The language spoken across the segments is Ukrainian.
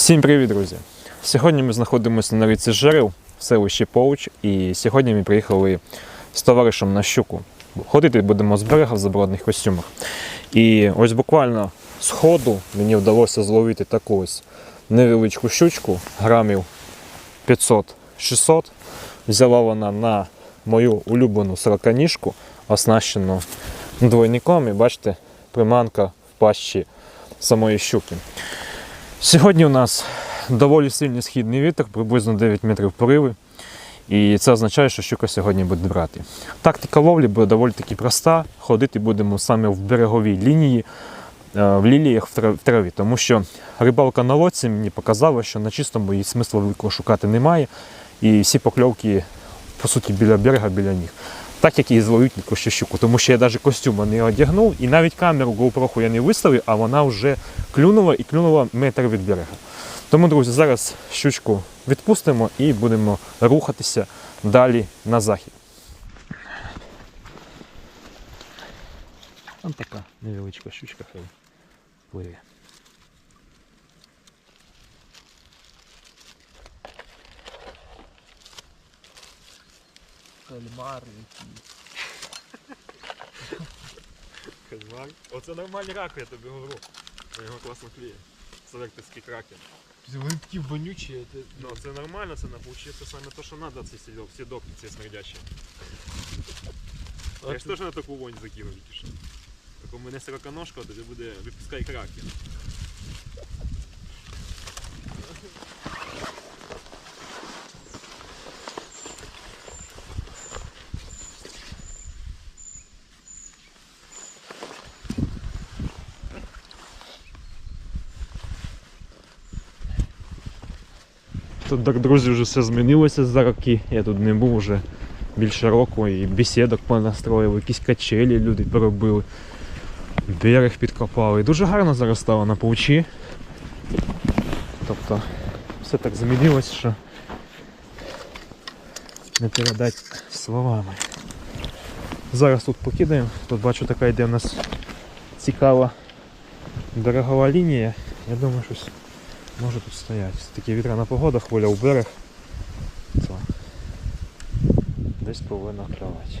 Всім привіт, друзі! Сьогодні ми знаходимося на річці Жерел в селищі Pouч, і сьогодні ми приїхали з товаришем на щуку. Ходити будемо з берега в заборонених костюмах. І ось буквально з ходу мені вдалося зловити таку ось невеличку щучку, грамів 500-600. Взяла вона на мою улюблену сороканіжку, оснащену двойником. І бачите, приманка в пащі самої щуки. Сьогодні у нас доволі сильний східний вітер, приблизно 9 метрів пориви. І це означає, що щука сьогодні буде брати. Тактика ловлі буде доволі таки проста. Ходити будемо саме в береговій лінії, е, в ліліях в траві, тому що рибалка на лодці мені показала, що на чистому її смисла великого шукати немає. І всі покльовки, по суті, біля берега, біля ніг. Так як і що щуку, тому що я навіть костюма не одягнув і навіть камеру GoPro я не виставив, а вона вже клюнула і клюнула метр від берега. Тому, друзі, зараз щучку відпустимо і будемо рухатися далі на захід. Там така невеличка щучка хай пливе. Кальмар який. Кальмар. Оце нормальний рак, я тобі говорю. На його класно кліє. Селекторський кракен. Вони такі вонючі, це Ну, це нормально, це навчиться саме те, що треба, ці сідок, сідок ці смердячі. Я ж теж на таку вонь закинув тільки що. Так у мене сороконожка, тоді буде випускай кракен. Друзі, вже все змінилося за роки. Я тут не був вже більше року і бесідок понастроїли, якісь качелі люди поробили, берег підкопали. Дуже гарно зараз стало на паучі. Тобто все так змінилось, що не передати словами. Зараз тут покидаємо. Тут бачу така йде в нас цікава берегова лінія. Я думаю, щось може тут стояти. Такі вітряна погода, хвиля у берег. Це. десь повинна клювати.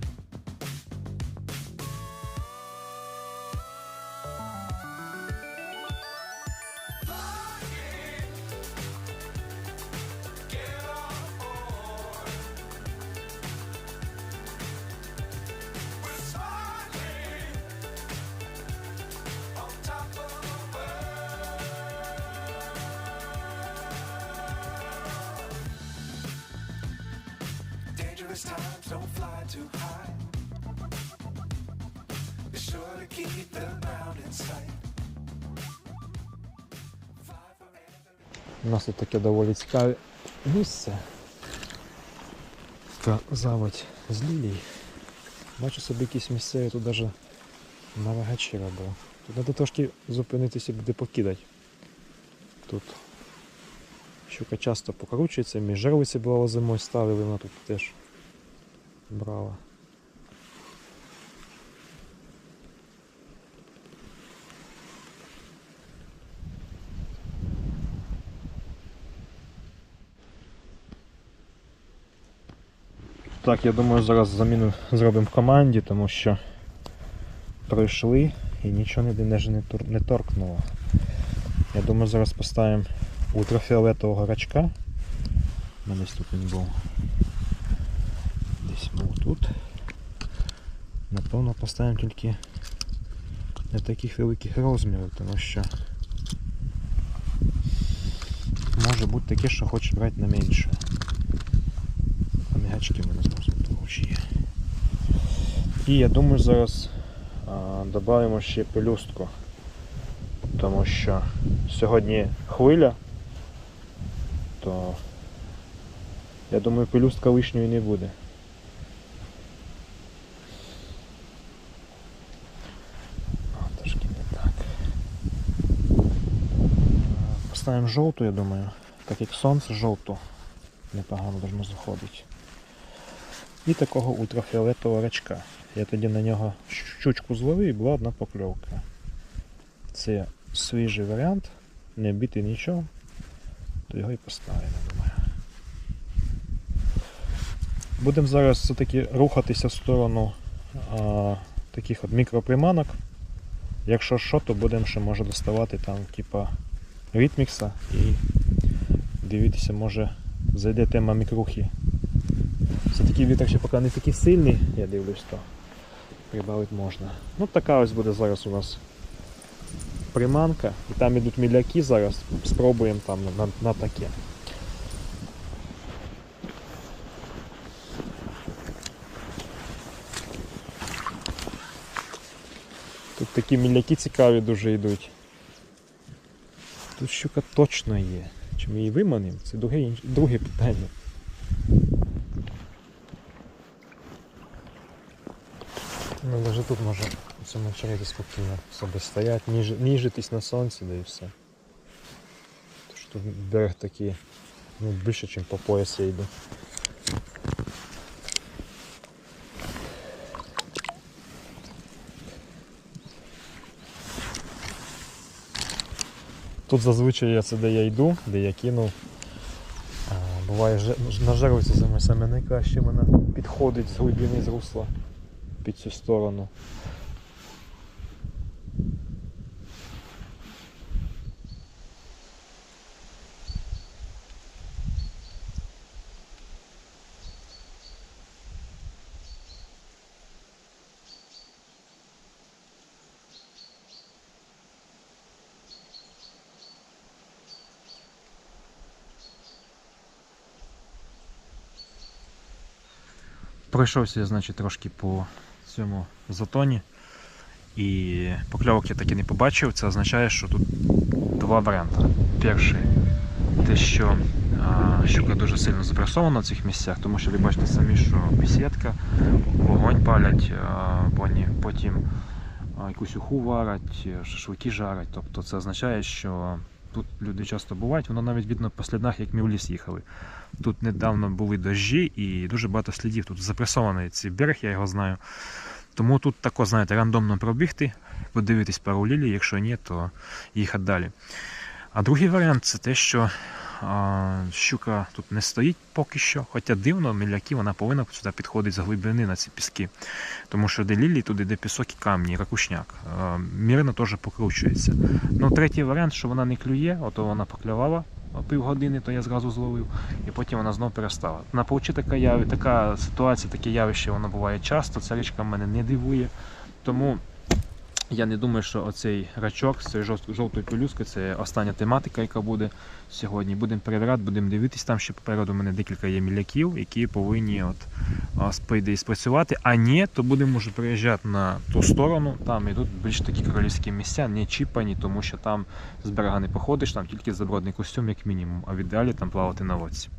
Нас тут таке доволі цікаве місце. Така заводь з лілій. Бачу собі якісь місцеві тут навіть навигачі робив. Тут треба трошки зупинитися, де покидати. Тут щука часто покручується, між жерлиці було зимою ставили, вона тут теж брала. Так, я думаю, зараз заміну зробимо в команді, тому що пройшли і нічого ніде не, не, торкнуло. Я думаю, зараз поставимо ультрафіолетового рачка. У мене тут він був. Десь був тут. Напевно поставимо тільки не таких великих розмірів, тому що може бути таке, що хоче брати на менше. Мігачки в мене знову є. І я думаю, зараз додаємо ще пелюстку. Тому що сьогодні хвиля, то я думаю, пелюстка лишньої не буде. Поставимо жовту, я думаю. Так як сонце жовту непогано должно заходити. І такого ультрафіолетового рачка. Я тоді на нього щучку зловив і була одна покльовка. Це свіжий варіант, не бити нічого, то його і поставимо, думаю. Будемо зараз все-таки рухатися в сторону а, таких от мікроприманок. Якщо що, то будемо ще може доставати там, типа ритмікса і дивитися, може зайде тема мікрухи. Все-таки вітер ще поки не такий сильний, я дивлюсь, то прибавити можна. Ну така ось буде зараз у нас приманка. І там ідуть міляки зараз. Спробуємо там на, на, таке. Тут такі міляки цікаві дуже йдуть. Тут щука точно є. Чи ми її виманимо? Це друге, друге питання. Ну, навіть тут може у цьому череді спокійно собі стоять, ніж, ніжитись на сонці, да і все. Тож тут берег такий, ну, більше, ніж по пояс я йду. Тут зазвичай я це де я йду, де я кинув. Буває же- на жерлиці саме, саме найкраще вона підходить з глибини з русла під цю сторону. Пройшовся значить, трошки по цьому затоні. І покльовок я таки не побачив. Це означає, що тут два варіанти. Перший те, що а, щука дуже сильно запресована в цих місцях, тому що ви бачите самі, що бесідка, вогонь палять, а, вони потім а, якусь уху варять, шашлики жарять. Тобто це означає, що тут люди часто бувають, воно навіть видно по слідах, як ми в ліс їхали. Тут недавно були дощі і дуже багато слідів. Тут запресований цей берег, я його знаю. Тому тут тако, знаєте, рандомно пробігти, подивитись пару лілій, якщо ні, то їхати далі. А другий варіант це те, що щука тут не стоїть поки що, хоча дивно, міляки вона повинна сюди підходити з глибини на ці піски. Тому що де лілії, туди де пісок і камні, ракушняк. Мірно теж покручується. Ну, третій варіант, що вона не клює, ото вона поклювала півгодини, то я зразу зловив, і потім вона знов перестала. На Паучі така, яв... така ситуація, таке явище воно буває часто, ця річка мене не дивує. Тому я не думаю, що оцей рачок з цією жовт- жовтою пелюскою це остання тематика, яка буде сьогодні. Будемо перевіряти, будемо дивитись. Там ще попереду у мене декілька є міляків, які повинні от, по спрацювати. А ні, то будемо вже приїжджати на ту сторону. Там йдуть більш такі королівські місця, не чіпані, тому що там з берега не походиш, там тільки забродний костюм, як мінімум, а в ідеалі там плавати на лодці.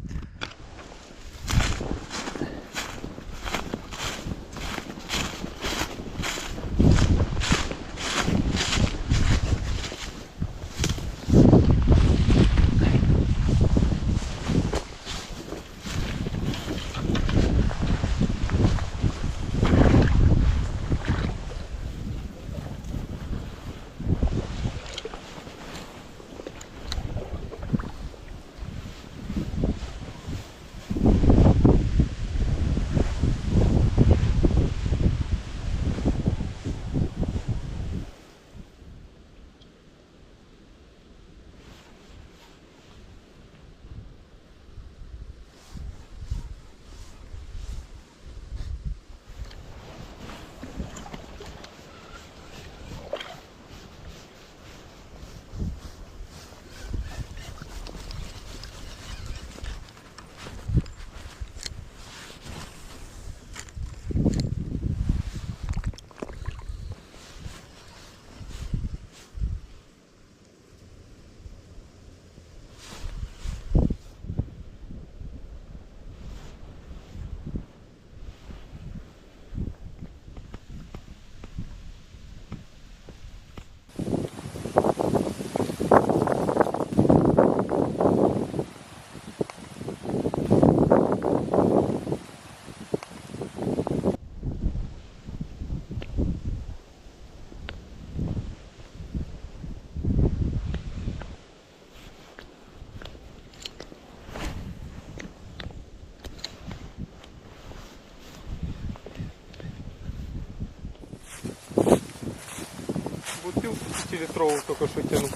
Тянув, 5-літрову тільки що тянув.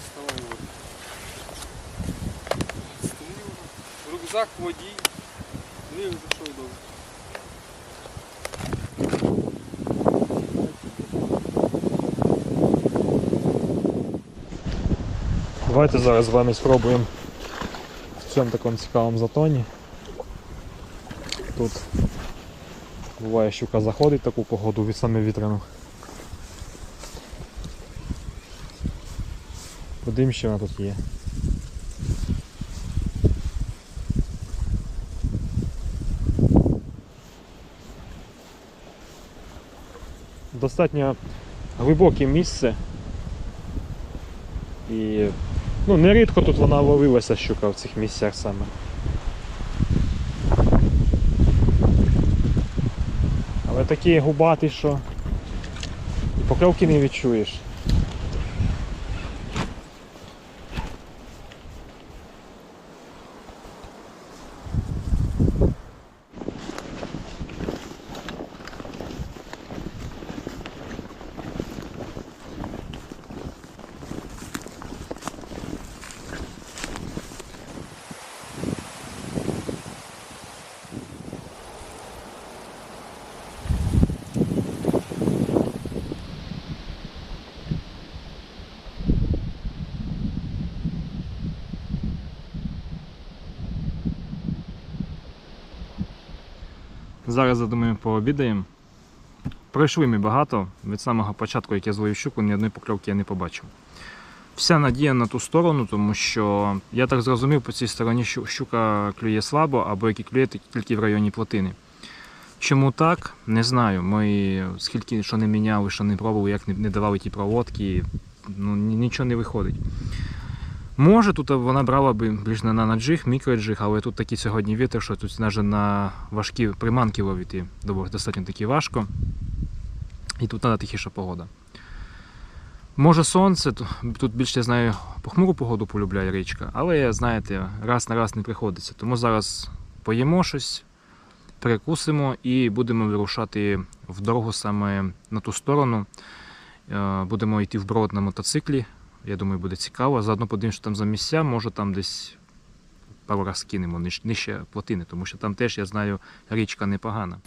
Вставай, вот. Рюкзак, водій. Ну і за що добре. Давайте зараз з вами спробуємо в цьому такому цікавому затоні. Тут буває щука заходить таку погоду від саме вітряну. Подивимось, що вона тут є. Достатньо глибоке місце. І ну, нерідко тут вона ловилася щука в цих місцях саме. Але такі губаті, що і покльовки не відчуєш. Зараз, я думаю, пообідаємо. Пройшли ми багато. Від самого початку, як я зловив щуку, ні одної покльовки я не побачив. Вся надія на ту сторону, тому що я так зрозумів, по цій стороні щу- щука клює слабо, або як і клює тільки в районі плотини. Чому так? Не знаю. Ми скільки що не міняли, що не пробували, як не давали ті проводки, ну, нічого не виходить. Може, тут вона брала би більш на, на джиг, мікроджиг, але тут такий сьогодні вітер, що тут навіть на важкі приманки ловити достатньо таки важко. І тут треба тихіша погода. Може сонце, тут більше я знаю похмуру погоду полюбляє річка, але знаєте, раз на раз не приходиться. Тому зараз поїмо щось, перекусимо і будемо вирушати в дорогу саме на ту сторону. Е, Будемо йти вброд на мотоциклі. Я думаю, буде цікаво. Заодно подивимося, що там за місця, може там десь пару раз кинемо нижче плотини, тому що там теж, я знаю, річка непогана.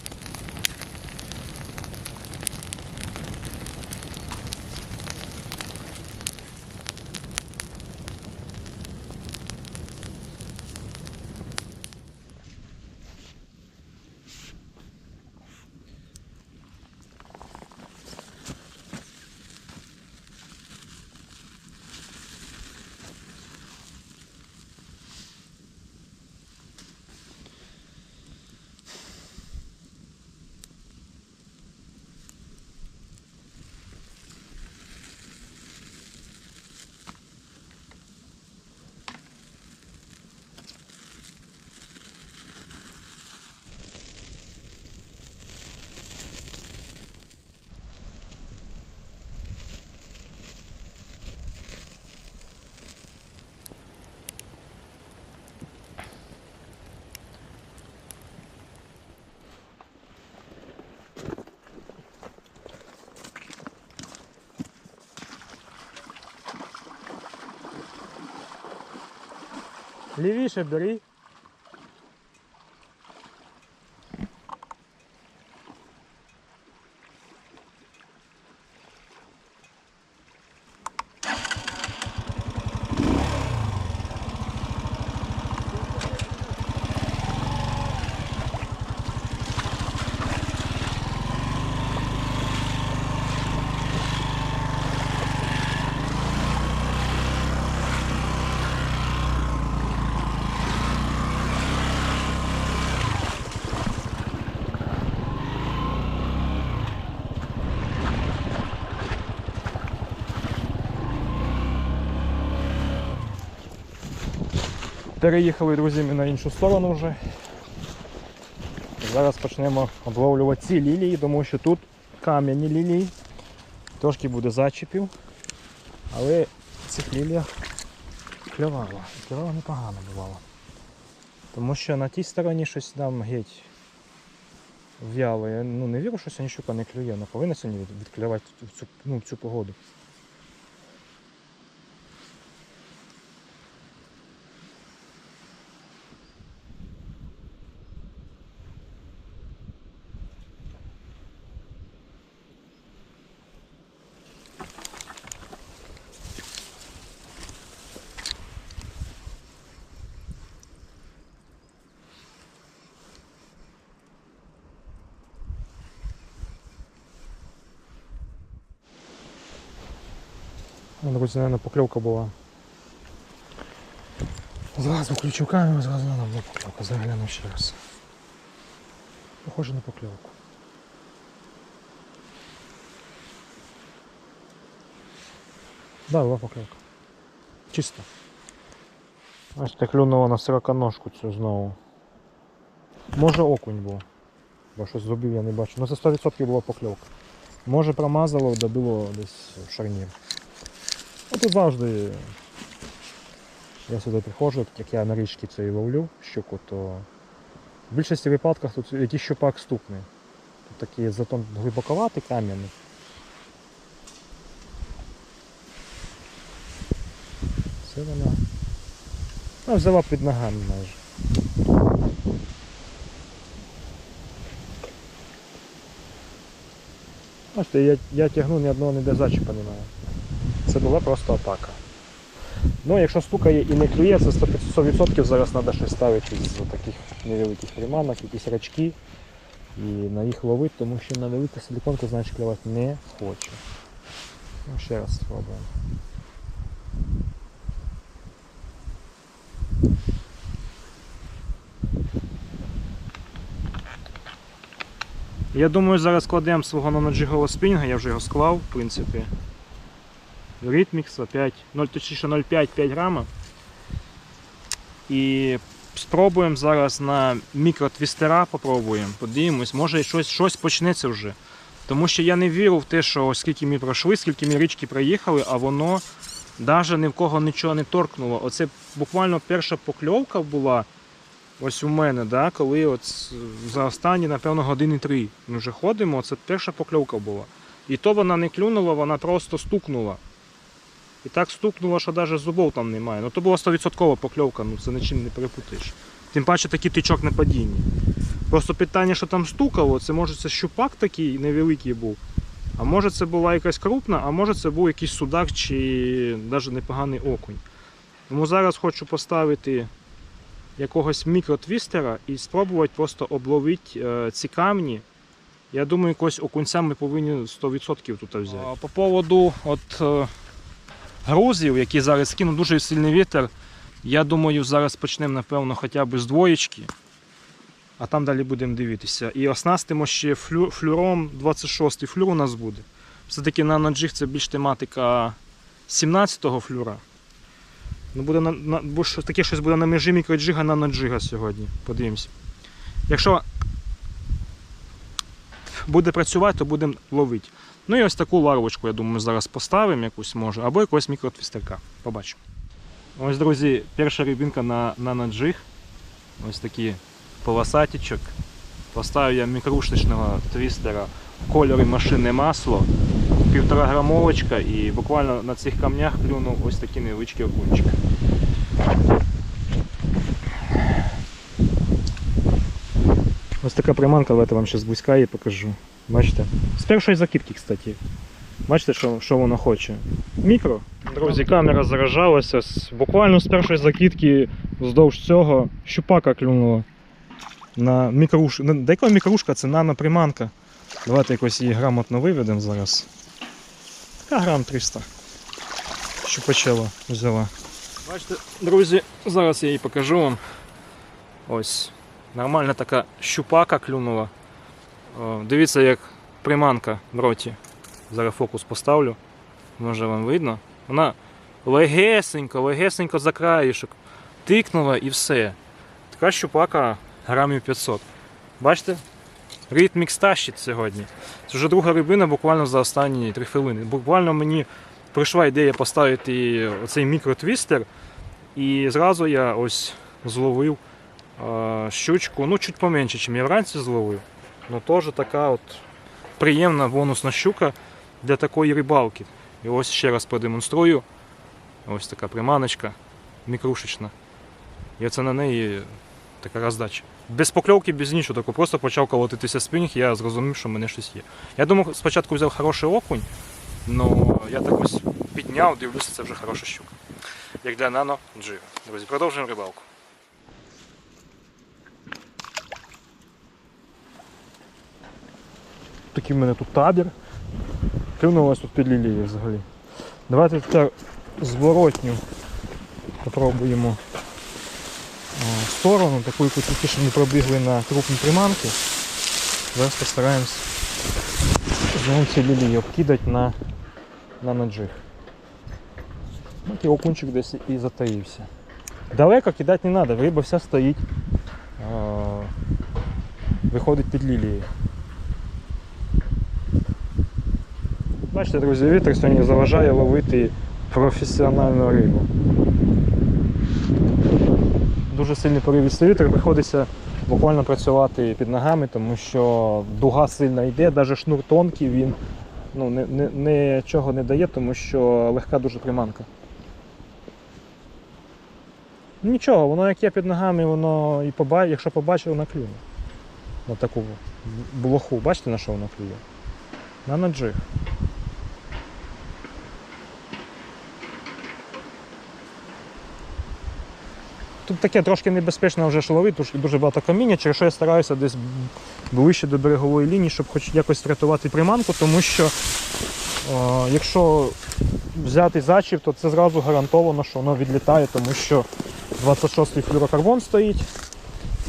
Лівіше бери. Переїхали, друзі, ми на іншу сторону вже. Зараз почнемо обловлювати ці лілії, тому що тут кам'яні лілії. Трошки буде зачепів. Але цих ліліях Клювало. Клювало непогано бувало. Тому що на тій стороні щось там геть в'яло. Я ну, не вірю, що сьогодні не клює. Вона повинна сьогодні від- відклювати в цю, ну, цю погоду. Ну, Друзі, мабуть, покльовка була. Зразу включу камеру, зразу нам була покльовка. Загляну ще раз. Похоже на покльовку. Да, була покльовка. Чисто. Ось так клюнуло на сороконожку цю знову. Може окунь був. Бо щось зробив, я не бачу. Ну це 100% була покльовка. Може промазало, добило десь в шарнір. Ну тут завжди. Я сюди приходжу, як я на річці і ловлю щуку, то в більшості випадках тут якийсь щупак стукне. Тут такий затон глибоковатий кам'яний. Це вона. Ну, взяла під ногами майже. Бачите, я, я тягну ні одного ніде зачіпа немає. Це була просто атака. Ну, якщо стукає і не клює, це 100% зараз треба щось ставити з таких невеликих приманок, якісь рачки і на їх ловити, тому що на велику силіконку, значить, клювати не хоче. Ну, ще раз спробуємо. Я думаю, зараз кладемо свого наноджигового спінга, я вже його склав, в принципі. Ритмікса 5, 0, точніше 0,5-5 грама. І спробуємо зараз на мікротвістера, попробуємо, подивимось, може щось, щось почнеться вже. Тому що я не вірю в те, що скільки ми пройшли, скільки ми річки проїхали, а воно навіть ні в кого нічого не торкнуло. Оце буквально перша покльовка була ось у мене, да, коли от за останні, напевно, години три ми вже ходимо, це перша покльовка була. І то вона не клюнула, вона просто стукнула. І так стукнуло, що навіть зубов там немає. Ну то була 100% покльовка, ну це нічим не перепутаєш. Тим паче такий тичок на падінні. Просто питання, що там стукало, це може це щупак такий невеликий був. А може це була якась крупна, а може це був якийсь судак чи навіть непоганий окунь. Тому зараз хочу поставити якогось мікротвістера і спробувати просто обловити е, ці камні. Я думаю, якогось окунця ми повинні 100% тут взяти. По поводу от, е, грузів, які зараз кинуть дуже сильний вітер. Я думаю, зараз почнемо, напевно, хоча б з двоєчки, а там далі будемо дивитися. І оснастимо ще флю, флюром 26 флюр у нас буде. Все-таки на наджиг це більш тематика 17-го флюра. Ну, буде на, на, бо що, таке щось буде на межі мікроджига на наджига сьогодні. Подивимось. Якщо буде працювати, то будемо ловити. Ну і ось таку ларвочку, я думаю, зараз поставимо якусь може, або якогось мікротвістерка. Побачимо. Ось, друзі, перша рибінка на, на наджиг. Ось такий полосатічок. Поставив я мікрушечного твістера в кольорі машинне масло. Півтора грамовочка і буквально на цих камнях клюнув ось такий невеличкий окунчик. Ось така приманка, давайте вам зараз близька її покажу. Бачите? З першої закидки, кстати. Бачите, що, що воно хоче? Мікро. Друзі, камера заражалася. Буквально з першої закидки вздовж цього щупака клюнула. На мікруш... на- мікрушка? Це наноприманка. Давайте якось її грамотно виведемо зараз. Така грам 300. Щупачела взяла. Бачите, друзі, зараз я її покажу вам. Ось. Нормальна така щупака клюнула. Дивіться, як приманка в роті. Зараз фокус поставлю. Може вам видно. Вона легесенько, легесенько за краєшок. Тикнула і все. Така щупака грамів 500. Бачите? Ритмік тащить сьогодні. Це вже друга рибина буквально за останні 3 хвилини. Буквально мені прийшла ідея поставити оцей мікротвістер І зразу я ось зловив щучку, ну чуть поменше, ніж я вранці зловив. Ну теж така от приємна бонусна щука для такої рибалки. І ось ще раз продемонструю. Ось така приманочка мікрушечна. І це на неї така роздача. Без покльовки, без нічого, тако просто почав колотитися спінг, я зрозумів, що в мене щось є. Я думав, спочатку взяв хороший окунь, але я так ось підняв, дивлюся, це вже хороша щука. Як для нано джига. Друзі, продовжуємо рибалку. Такий в мене тут табір. Клюнулось тут під лілією взагалі. Давайте тепер зворотню попробуємо сторону, таку, яку тільки що ми пробігли на крупні приманки. Зараз постараємось знову ці лілії обкидати на, на наджиг. Ну, і окунчик десь і затаївся. Далеко кидати не треба, риба вся стоїть. Виходить під лілією. Бачите, друзі, вітер сьогодні заважає ловити професіональну рибу. Дуже сильний поривістий вітер, приходиться буквально працювати під ногами, тому що дуга сильно йде, навіть шнур тонкий, він ну, нічого не дає, тому що легка дуже приманка. Нічого, воно як є під ногами, воно і поба... якщо побачить, воно клюне. На таку блоху. Бачите на що воно клює? На наджиг. Тут таке трошки небезпечно вже ловити, тому дуже багато каміння, через що я стараюся десь ближче до берегової лінії, щоб хоч якось врятувати приманку, тому що о, якщо взяти зачіп, то це зразу гарантовано, що воно відлітає, тому що 26-й флюрокарбон стоїть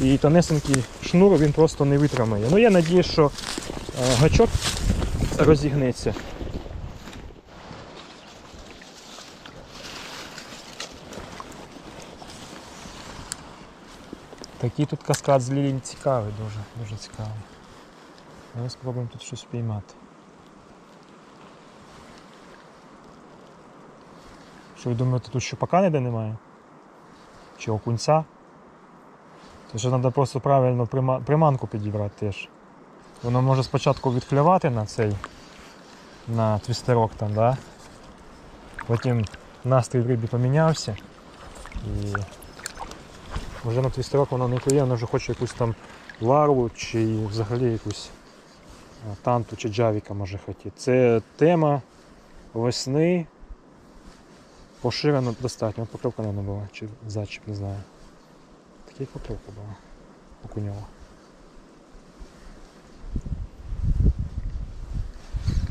і тонесенький шнур він просто не витримає. Ну я надію, що е, гачок розігнеться. Такий тут каскад з лілій цікавий, дуже, дуже цікавий. Давай спробуємо тут щось піймати. Що ви думаєте, тут щупака ніде немає? Чи окунця? То що треба просто правильно приманку підібрати теж. Воно може спочатку відклювати на цей на твістерок там, да? Потім настрій в рибі помінявся і вже на твістерок воно не клює, воно вже хоче якусь там ларву чи взагалі якусь танту чи джавіка може хотіти. Це тема весни поширена достатньо. Покльовка не була, чи зачіп, не знаю. Такий покльовка була окуньова.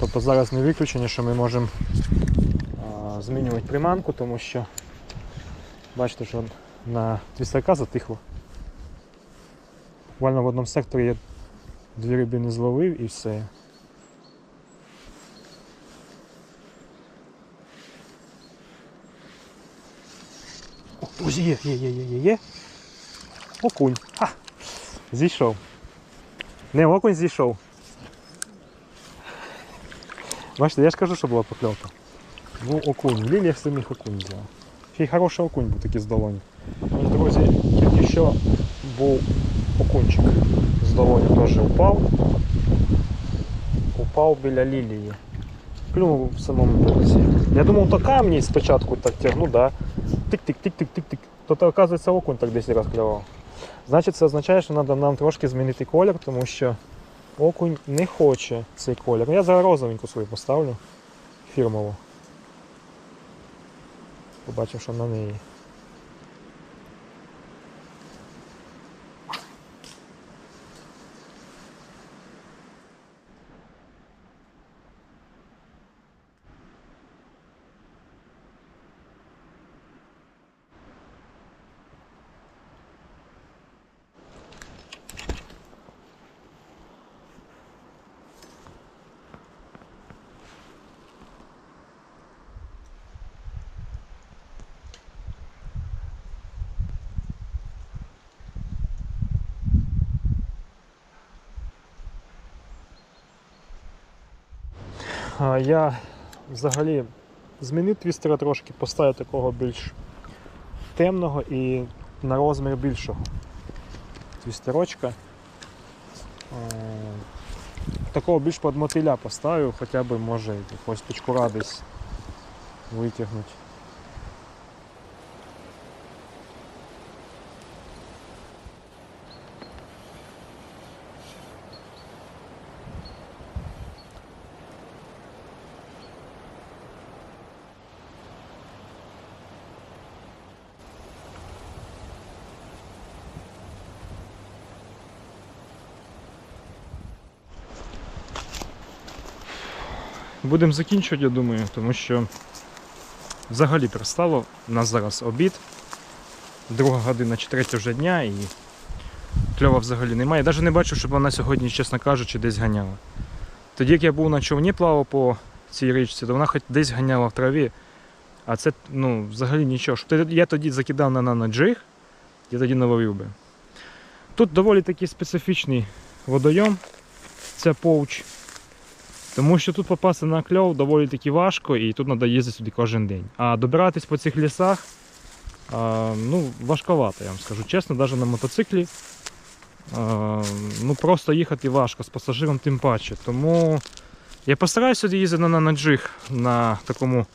Тобто зараз не виключення, що ми можемо змінювати приманку, тому що бачите, що на твістерка затихло. Буквально в одному секторі я дві риби не зловив і все. О, друзі, є, є, є, є, є, є. Окунь. Ха! Зійшов. Не, окунь зійшов. Бачите, я ж кажу, що була покльовка. Був окунь. В ліліях самих окунь взяв. Ще хороший окунь був такий з долоні. Друзі, тільки що був окунчик з долоні теж упав. Упав біля лілії. Клюнув в самому березі. Я думав, то камні спочатку так тягну, да. Тик-тик-тик-тик-тик-тик. То, то оказується окунь так десь розклював. Значить, це означає, що треба нам трошки змінити колір, тому що окунь не хоче цей колір. Я зараз розовеньку свою поставлю фірмову. Побачив, що на неї. Я взагалі змінив твістера трошки, поставив такого більш темного і на розмір більшого. Твістерочка. Е, Такого більш під мотиля поставив, хоча б може якось точку десь витягнути. Будемо закінчувати, я думаю, тому що взагалі перестало. У нас зараз обід, друга година чи третя вже дня і кльова взагалі немає. Навіть не бачу, щоб вона сьогодні, чесно кажучи, десь ганяла. Тоді, як я був на човні плавав по цій річці, то вона хоч десь ганяла в траві, а це ну, взагалі нічого. Я тоді закидав на наноджиг, я тоді не би. Тут доволі такий специфічний водойом, це повч. Тому що тут попасти на кльов доволі таки важко і тут треба їздити сюди кожен день. А добиратись по цих лісах ну, важковато, я вам скажу чесно, навіть на мотоциклі. Ну, просто їхати важко, з пасажиром тим паче. Тому я постараюся сюди їздити на нанаджиг на такому,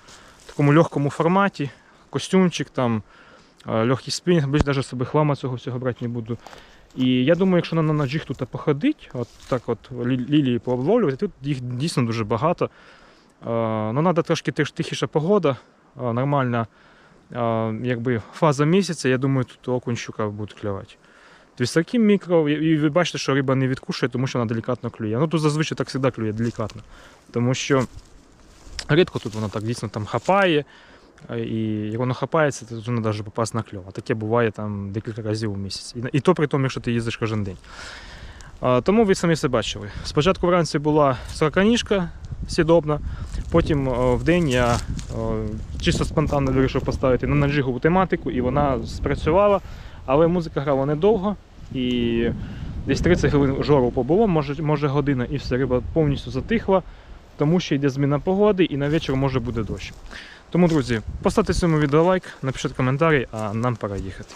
такому легкому форматі. Костюмчик, там, легкий спінінг, більш навіть собі хлама цього всього брати не буду. І я думаю, якщо на нанаджиг тут походить, от так от лі- лілії пообловлювати, тут їх дійсно дуже багато. Е, Ну, треба трошки тих- тихіша погода, е, нормальна е, якби, фаза місяця, я думаю, тут окунь щука будуть клювати. Тобто мікро, і ви бачите, що риба не відкушує, тому що вона делікатно клює. Ну тут зазвичай так завжди клює делікатно. Тому що рідко тут вона так дійсно там хапає. Е, І як воно хапається, то тут навіть попасти на кльов. А таке буває там декілька разів у місяць. І, то при тому, якщо ти їздиш кожен день. Тому ви самі все бачили. Спочатку вранці була сороканіжка сідобна, потім о, в день я о, чисто спонтанно вирішив поставити на наджигову тематику, і вона спрацювала, але музика грала недовго. І десь 30 хвилин жору побуло, може, може година, і все, риба повністю затихла, тому що йде зміна погоди і на вечір може буде дощ. Тому, друзі, поставте цьому відео лайк, напишіть коментарі, а нам пора їхати.